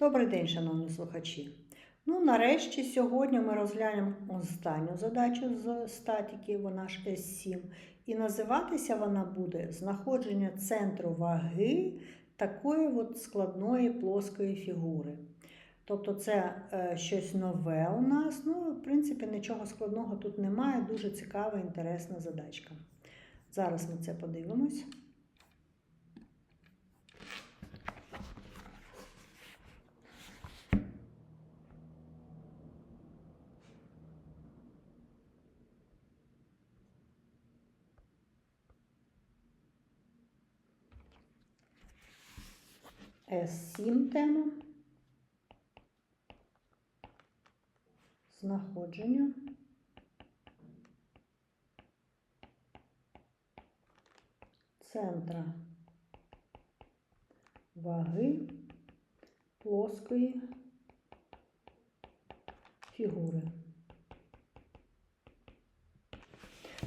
Добрий день, шановні слухачі. Ну, нарешті, сьогодні ми розглянемо останню задачу з статики, вона ж С7. І називатися вона буде знаходження центру ваги такої от складної плоскої фігури. Тобто це е, щось нове у нас. Ну, в принципі, нічого складного тут немає. Дуже цікава, інтересна задачка. Зараз ми це подивимось. С7 тема. Знаходження. Центра ваги плоскої фігури.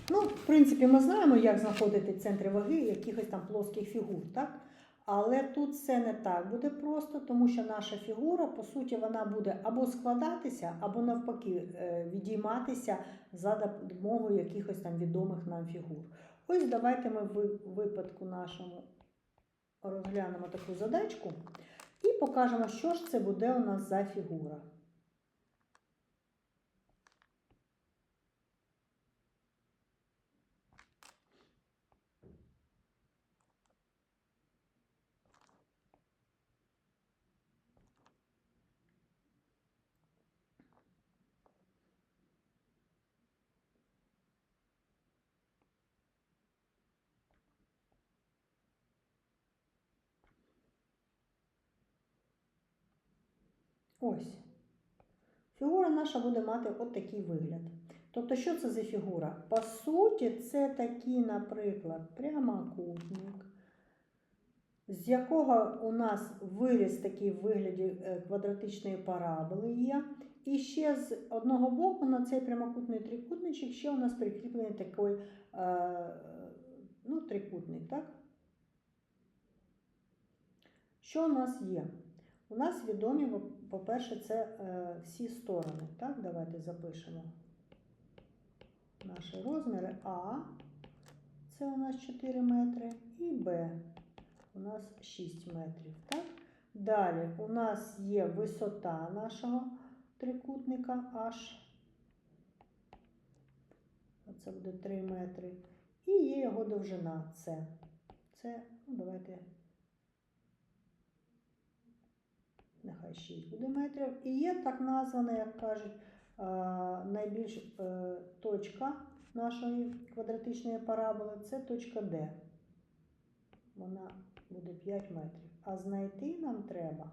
Ну, в принципі, ми знаємо, як знаходити центри ваги якихось там плоских фігур, так? Але тут це не так буде просто, тому що наша фігура, по суті, вона буде або складатися, або навпаки е, відійматися за допомогою якихось там відомих нам фігур. Ось давайте ми в випадку нашому розглянемо таку задачку і покажемо, що ж це буде у нас за фігура. Ось. Фігура наша буде мати от такий вигляд. Тобто, що це за фігура? По суті, це такий, наприклад, прямокутник, з якого у нас виріс такий в вигляді е, квадратичної параболи є. І ще з одного боку на цей прямокутний трикутничок ще у нас прикріплений такий е, ну, трикутник, так? Що у нас є? У нас відомі, по-перше, це е, всі сторони. Так, давайте запишемо наші розміри А, це у нас 4 метри, і Б у нас 6 метрів. Так? Далі у нас є висота нашого трикутника H. Це буде 3 метри. І є його довжина С. Це, ну, давайте. 6 буде. І є так названа, як кажуть, найбільш е, точка нашої квадратичної параболи це точка D. Вона буде 5 метрів. А знайти нам треба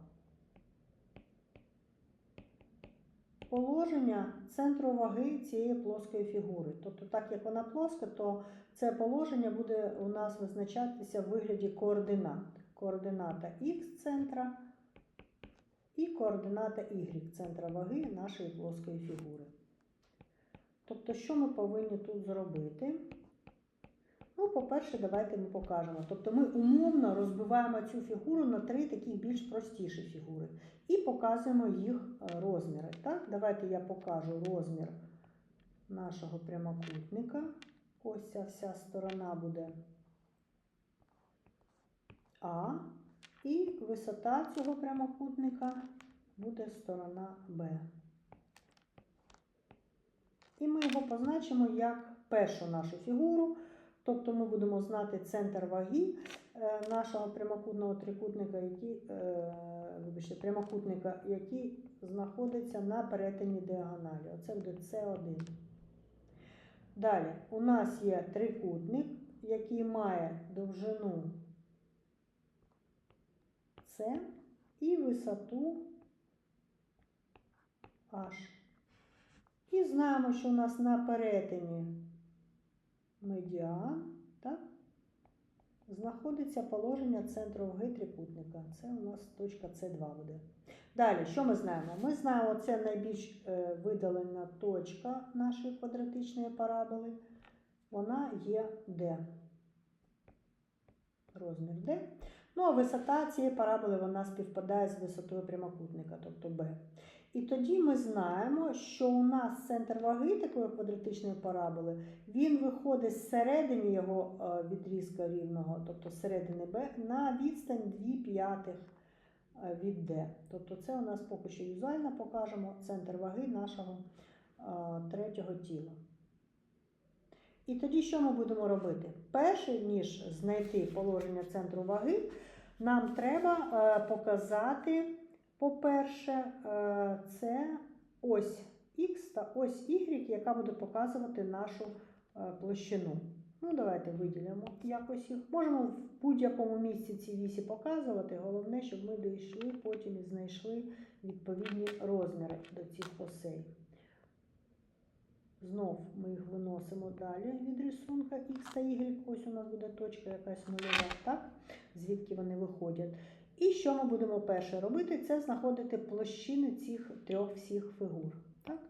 положення центру ваги цієї плоскої фігури. Тобто, так як вона плоска, то це положення буде у нас визначатися в вигляді координат. Координата Х центра і координата y центра ваги нашої плоскої фігури. Тобто, що ми повинні тут зробити? Ну, по-перше, давайте ми покажемо. Тобто ми умовно розбиваємо цю фігуру на три таких більш простіші фігури і показуємо їх е, розміри. Так? Давайте я покажу розмір нашого прямокутника. Ось ця вся сторона буде А. І висота цього прямокутника буде сторона Б. І ми його позначимо як першу нашу фігуру. Тобто ми будемо знати центр ваги е, нашого прямокутного трикутника, який, е, вибачте, прямокутника, який знаходиться на перетині діагоналі. Оце буде С1. Далі у нас є трикутник, який має довжину С і висоту H. І знаємо, що у нас на перетині медіан, так, знаходиться положення центру ваги трикутника. Це у нас точка С2 буде. Далі, що ми знаємо? Ми знаємо, це найбільш е, видалена точка нашої квадратичної параболи. Вона є D. Розмір D. Ну, а висота цієї параболи вона співпадає з висотою прямокутника, тобто b. І тоді ми знаємо, що у нас центр ваги такої квадратичної параболи, він виходить з середини його е, відрізка рівного, тобто середини b, на відстань 2 п'ятих е, від d. Тобто це у нас поки що візуально покажемо центр ваги нашого е, третього тіла. І тоді що ми будемо робити? Перше, ніж знайти положення центру ваги, нам треба е, показати, по-перше, е, це ось Х та ось Y, яка буде показувати нашу е, площину. Ну, давайте виділимо якось їх. Можемо в будь-якому місці ці вісі показувати. Головне, щоб ми дійшли потім і знайшли відповідні розміри до цих осей. Знов ми їх виносимо далі від рисунка X та Y. Ось у нас буде точка якась нульова, так? Звідки вони виходять. І що ми будемо перше робити? Це знаходити площини цих трьох всіх фігур. Так?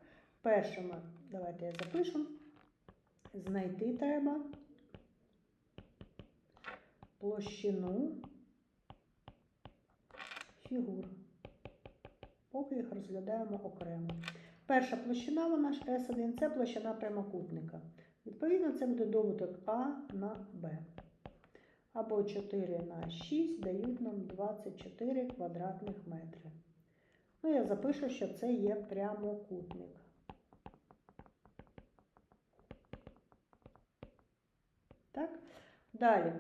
Перше давайте я запишу. Знайти треба площину фігур. Поки їх розглядаємо окремо. Перша площина вона ж S1 це площина прямокутника. Відповідно, це буде добуток А на Б. Або 4 на 6 дають нам 24 квадратних метри. Ну, я запишу, що це є прямокутник. Так? Далі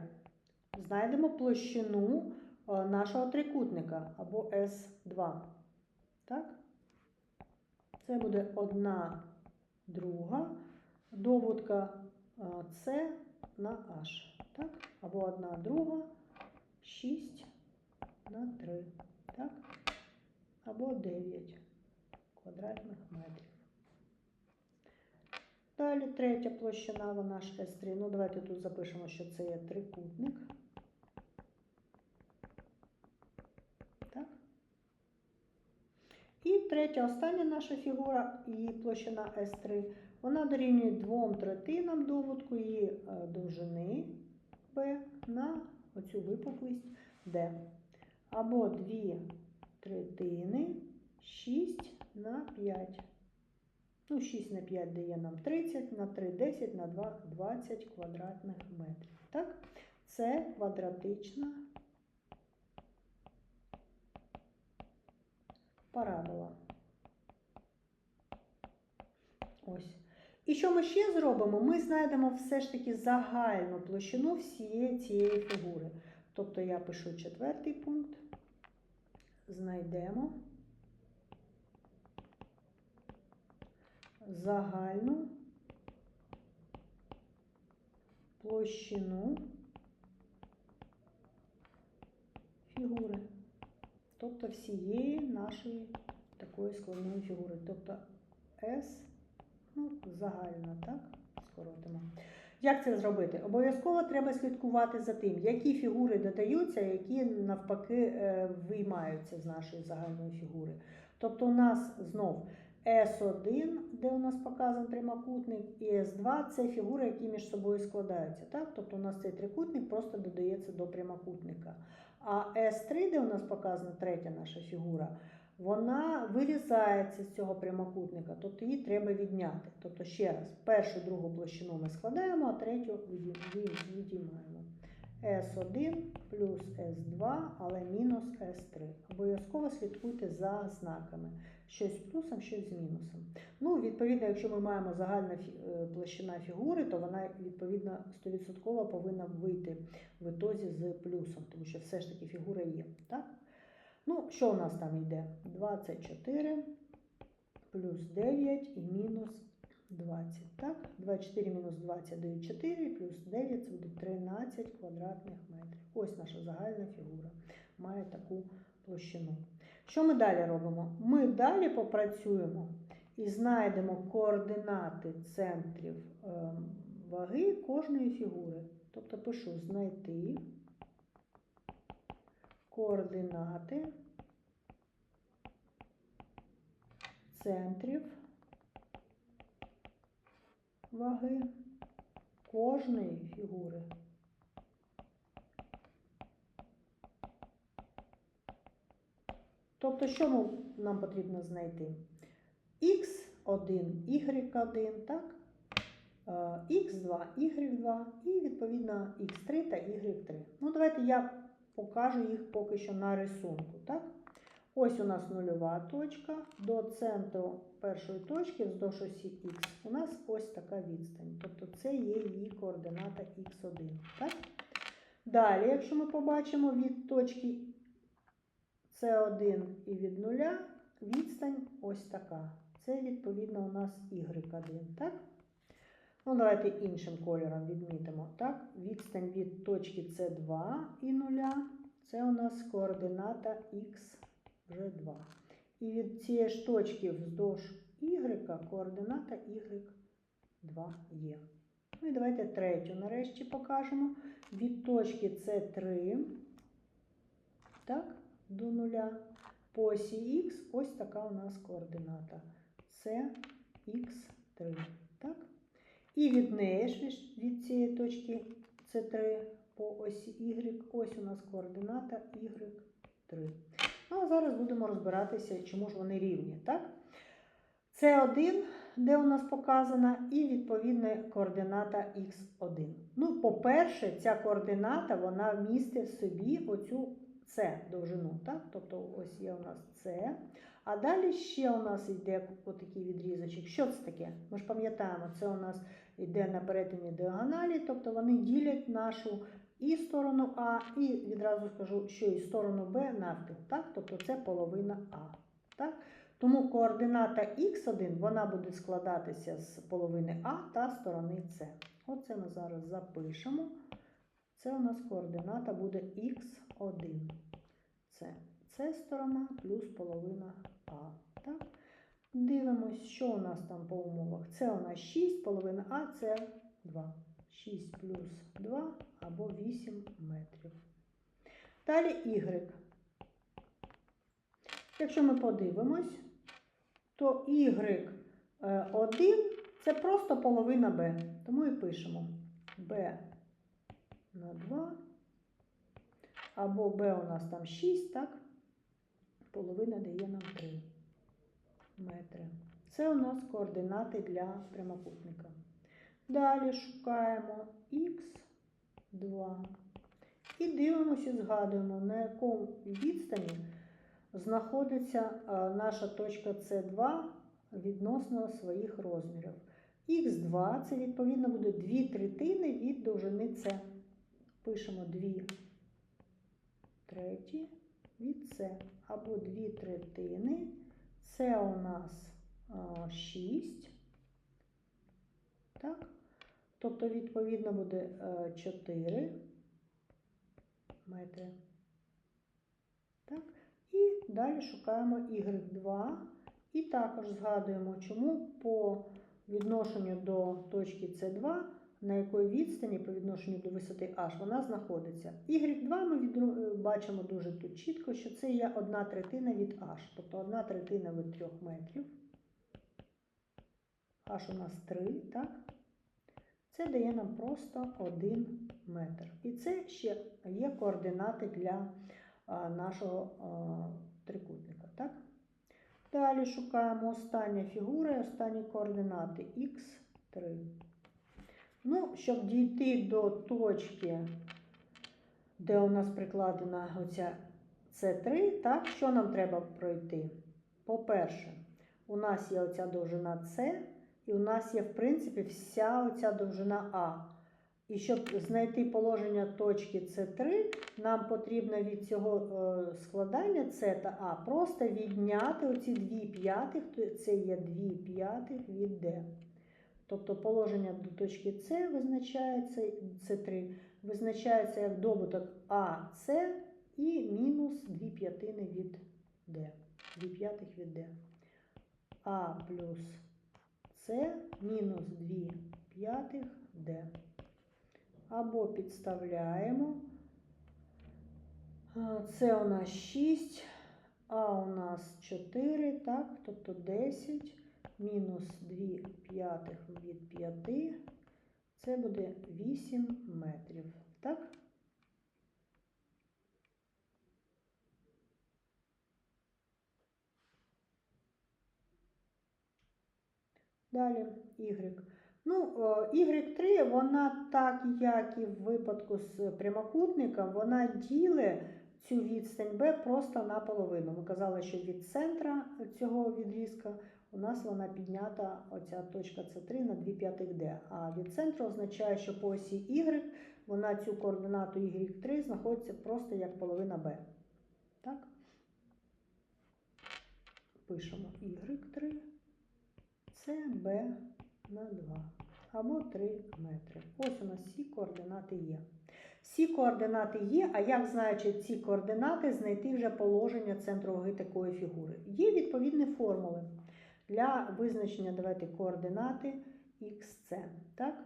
знайдемо площину е, нашого трикутника або S2. Так? Це буде одна друга доводка С на H. Так? Або одна друга 6 на 3. Так? Або 9 квадратних метрів. Далі третя площина, вона ж S3. Ну, давайте тут запишемо, що це є трикутник. Так? І третя, остання наша фігура, її площина S3, вона дорівнює двом третинам доводку її е, довжини B на оцю випуклість D. Або 2 третини 6 на 5. Ну, 6 на 5 дає нам 30, на 3 10, на 2 20 квадратних метрів. Так? Це квадратична парабола. Ось. І що ми ще зробимо? Ми знайдемо все ж таки загальну площину всієї цієї фігури. Тобто я пишу четвертий пункт, знайдемо загальну площину фігури, тобто всієї нашої такої складної фігури. Тобто S, ну, загальна, так, скоротимо. Як це зробити? Обов'язково треба слідкувати за тим, які фігури додаються, які навпаки е, виймаються з нашої загальної фігури. Тобто у нас знов S1, де у нас показаний прямокутник, і S2 це фігури, які між собою складаються. Так? Тобто у нас цей трикутник просто додається до прямокутника. А S3, де у нас показана третя наша фігура, вона вирізається з цього прямокутника, тобто її треба відняти. Тобто, ще раз, першу другу площину ми складаємо, а третю відіймаємо. S1 плюс S2, але мінус S3. Обов'язково слідкуйте за знаками. Щось з плюсом, щось з мінусом. Ну, відповідно, якщо ми маємо загальна е, площина фігури, то вона, відповідно, 100% повинна вийти в ітозі з плюсом, тому що все ж таки фігура є. Так? Ну, що у нас там йде? 24 плюс 9 і мінус 20. Так? 24 мінус 20 дають 4, плюс 9 це буде 13 квадратних метрів. Ось наша загальна фігура має таку площину. Що ми далі робимо? Ми далі попрацюємо і знайдемо координати центрів ем, ваги кожної фігури. Тобто пишу знайти координати центрів ваги кожної фігури. Тобто, що нам потрібно знайти? Х1, Y1, так? Е, Х2, Y2 і відповідно Х3 та Y3. Ну, давайте я покажу їх поки що на рисунку. Так? Ось у нас нульова точка. До центру першої точки вздовж осі Х. У нас ось така відстань. Тобто це є її координата Х1. Так? Далі, якщо ми побачимо від точки С1 і від нуля, відстань ось така. Це відповідно у нас Y1. Так? Ну, давайте іншим кольором відмітимо. Так? Відстань від точки С2 і нуля. Це у нас координата Х2. І від цієї ж точки вздовж Y координата Y2 є. Ну і давайте третю нарешті покажемо. Від точки С3 так, до нуля по осі Х ось така у нас координата. Це Х3. Так? І від неї ж від цієї точки С3 по осі Y, ось у нас координата Y3. Ну, а зараз будемо розбиратися, чому ж вони рівні. Так? С1, де у нас показана, і відповідна координата Х1. Ну, по-перше, ця координата вона містить в собі оцю С довжину. Так? Тобто ось є у нас С. А далі ще у нас йде отакий відрізочок. Що це таке? Ми ж пам'ятаємо, це у нас йде на перетині діагоналі, тобто вони ділять нашу і сторону А, і відразу скажу, що і сторону Б навпіл. Так? Тобто це половина А. Так? Тому координата Х1 вона буде складатися з половини А та сторони С. Оце ми зараз запишемо. Це у нас координата буде Х1. Це С сторона плюс половина А. Так? Дивимось, що у нас там по умовах. Це у нас 6, половина А, це 2. 6 плюс 2 або 8 метрів. Далі Y. Якщо ми подивимось, то Y1 це просто половина b. Тому і пишемо b на 2. Або b у нас там 6, так? Половина дає нам 3 метри. Це у нас координати для прямокутника. Далі шукаємо х2. І дивимося, згадуємо, на якому відстані знаходиться наша точка С2 відносно своїх розмірів. Х2 це відповідно буде 2 третини від довжини С. Пишемо 2 треті від С. Або 2 третини. Це у нас а, 6. Так? Тобто, відповідно, буде 4 метри. Так? І далі шукаємо y2. І також згадуємо, чому по відношенню до точки С2, на якої відстані по відношенню до висоти H вона знаходиться. Y2 ми відру- бачимо дуже тут чітко, що це є одна третина від H, тобто одна третина від 3 метрів. H у нас 3, так? Це дає нам просто 1 метр. І це ще є координати для нашого трикутника. Так? Далі шукаємо остання фігура і останні координати х3. Ну, щоб дійти до точки, де у нас прикладена оця С3, так, що нам треба пройти? По-перше, у нас є оця довжина С, і у нас є, в принципі, вся оця довжина А. І щоб знайти положення точки С3, нам потрібно від цього е, складання С та А просто відняти оці 2 п'ятих, це є 2 п'ятих від Д. Тобто положення до точки С визначається С3, визначається як добуток АС і мінус 2 п'ятини від Д. 2 п'ятих від Д. А плюс С мінус 2 п'ятих Д. Або підставляємо. Це у нас 6, А у нас 4, так, тобто 10 мінус 2 п'ятих від 5, це буде 8 метрів. Так? Далі Y. Ну, Y3, вона так, як і в випадку з прямокутником, вона ділить цю відстань B просто наполовину. Ми казали, що від центра цього відрізка у нас вона піднята, оця точка С3 на 2 п'ятих D. А від центру означає, що по осі Y вона цю координату Y3 знаходиться просто як половина B. Так? Пишемо Y3, це B на 2 або 3 метри. Ось у нас всі координати є. Всі координати є, а як знаючи ці координати, знайти вже положення центру ваги такої фігури. Є відповідні формули для визначення давайте, координати XC. Так?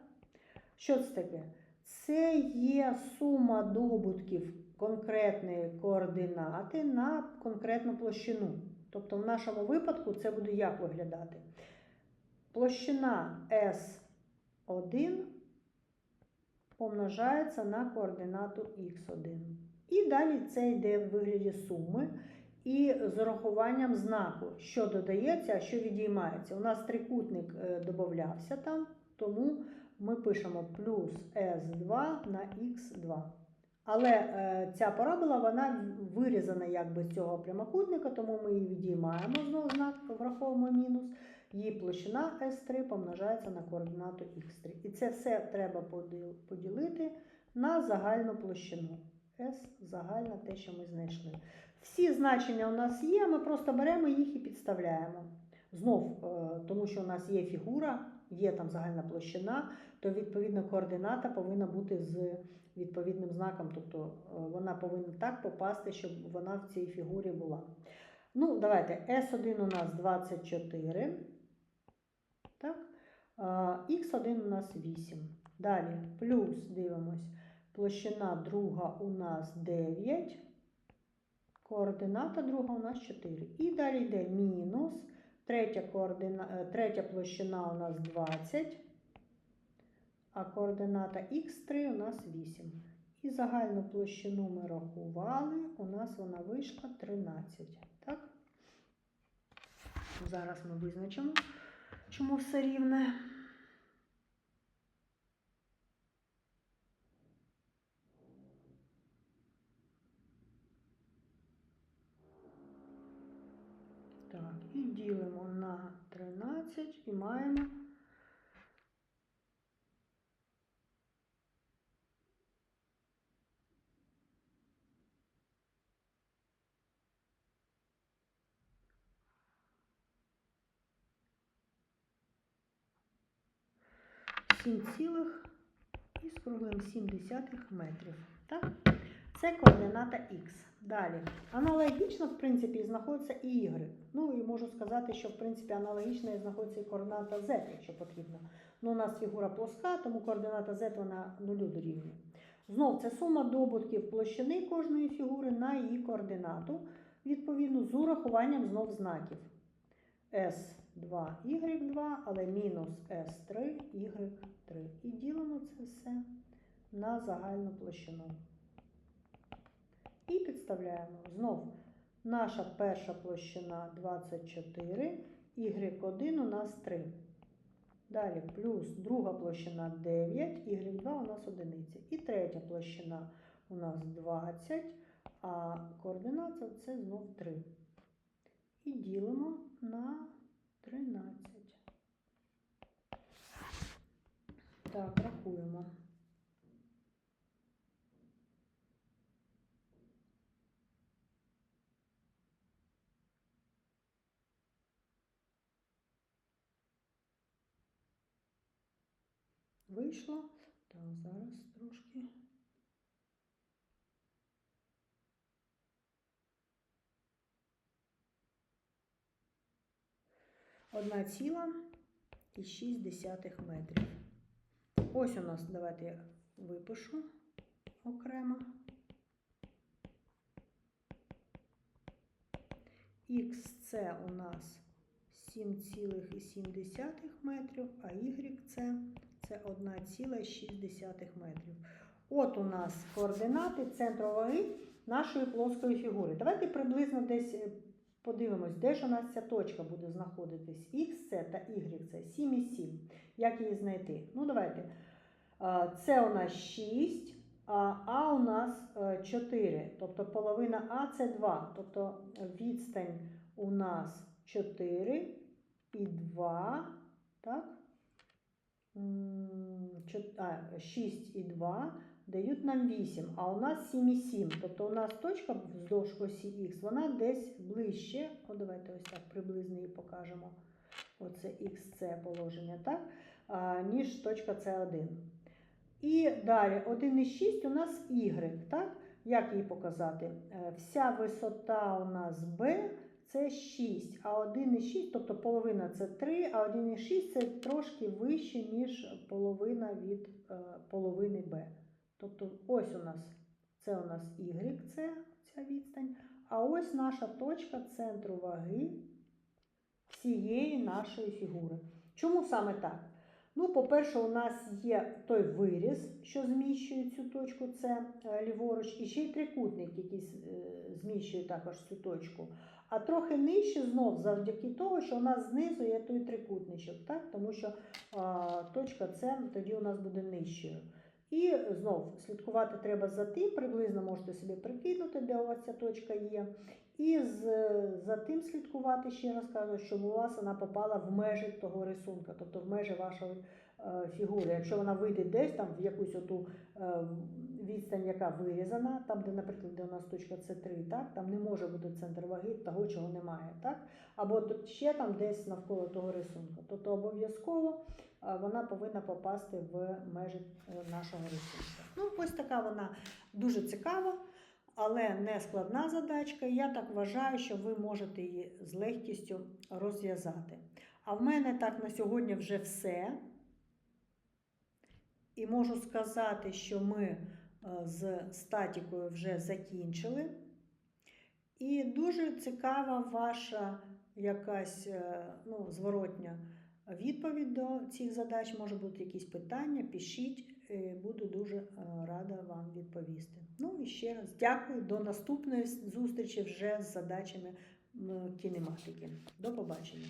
Що це таке? Це є сума добутків конкретної координати на конкретну площину. Тобто, в нашому випадку це буде як виглядати? Площина S1 помножається на координату x1. І далі це йде в вигляді суми. І з урахуванням знаку, що додається, а що відіймається. У нас трикутник е, додавався там, тому ми пишемо плюс S2 на X2. Але е, ця парабола вона вирізана якби з цього прямокутника, тому ми її відіймаємо знову знак, враховуємо мінус. Її площина S3 помножається на координату X3. І це все треба поділити на загальну площину. S загальна те, що ми знайшли. Всі значення у нас є, ми просто беремо їх і підставляємо. Знов, е, тому що у нас є фігура, є там загальна площина, то відповідно координата повинна бути з відповідним знаком. Тобто е, вона повинна так попасти, щоб вона в цій фігурі була. Ну, давайте, S1 у нас 24. Так? Х1 у нас 8. Далі плюс дивимось. Площина друга у нас 9. Координата друга у нас 4. І далі йде мінус. Третя, координа... е, третя площина у нас 20. А координата х3 у нас 8. І загальну площину ми рахували. У нас вона вийшла 13. Так? Зараз ми визначимо, чому все рівне. Так, і ділимо на 13 і маємо сім цілих і скруглим 7 десятих метрів. Так? Це координата Х. Далі. Аналогічно, в принципі, знаходиться і Y. Ну і можу сказати, що в принципі аналогічно знаходиться і координата Z, якщо потрібно. Ну, у нас фігура плоска, тому координата Z вона нулю дорівнює. Знов це сума добутків площини кожної фігури на її координату, відповідно, з урахуванням знов знаків. S2, Y2, але мінус S3, Y3. І ділимо це все на загальну площину. І підставляємо. Знов наша перша площина 24, y1 у нас 3. Далі плюс друга площина 9, y2 у нас одиниця. І третя площина у нас 20, а координата це знов 3. І ділимо на 13. Так, рахуємо. Вийшло. Так, зараз трошки. Одна ціла і 6 десятих метрів. Ось у нас, давайте я випишу окремо. Х це у нас 7,7 метрів, а Y це це 1,6 метрів. От у нас координати центру ваги нашої плоскої фігури. Давайте приблизно десь е, Подивимось, де ж у нас ця точка буде знаходитись XC та YC. 7 і 7. Як її знайти? Ну, давайте. Це у нас 6, а А у нас е, 4. Тобто половина А це 2. Тобто відстань у нас 4 і 2. Так? М, чот- а, 6 і 2 дають нам 8, а у нас 7 і 7. Тобто у нас точка вздовж осі Х, вона десь ближче. О, давайте ось так приблизно її покажемо. Оце XC положення, так? А, ніж точка С1. І далі 1,6 у нас Y, так? Як її показати? Е, Вся висота у нас B це 6, а 1,6, тобто половина це 3, а 1,6 це трошки вище, ніж половина від е, половини B. Тобто ось у нас це у нас Y, це ця відстань. А ось наша точка центру ваги цієї нашої фігури. Чому саме так? Ну, по-перше, у нас є той виріз, що зміщує цю точку, це е, ліворуч, і ще й трикутник, який е, зміщує також цю точку. А трохи нижче знов завдяки того, що у нас знизу є той трикутничок, так? тому що а, точка С тоді у нас буде нижчою. І знов слідкувати треба за тим, приблизно можете собі прикинути, де у вас ця точка є. І за тим слідкувати, ще раз кажу, щоб у вас вона попала в межі того рисунка, тобто в межі вашої е, фігури. Якщо вона вийде десь там в якусь оту е, відстань, яка вирізана, там, де, наприклад, де у нас точка С3, так, там не може бути центр ваги того, чого немає. Так? Або тут ще там десь навколо того рисунка. Тобто обов'язково е, вона повинна попасти в межі нашого рисунка. Ну, ось така вона дуже цікава але не складна задачка. Я так вважаю, що ви можете її з легкістю розв'язати. А в мене так на сьогодні вже все. І можу сказати, що ми е, з статікою вже закінчили. І дуже цікава ваша якась е, ну, зворотня відповідь до цих задач. Може бути якісь питання, пишіть. Буду дуже е, рада вам відповісти. Ну і ще раз дякую. До наступної зустрічі вже з задачами кінематики. До побачення.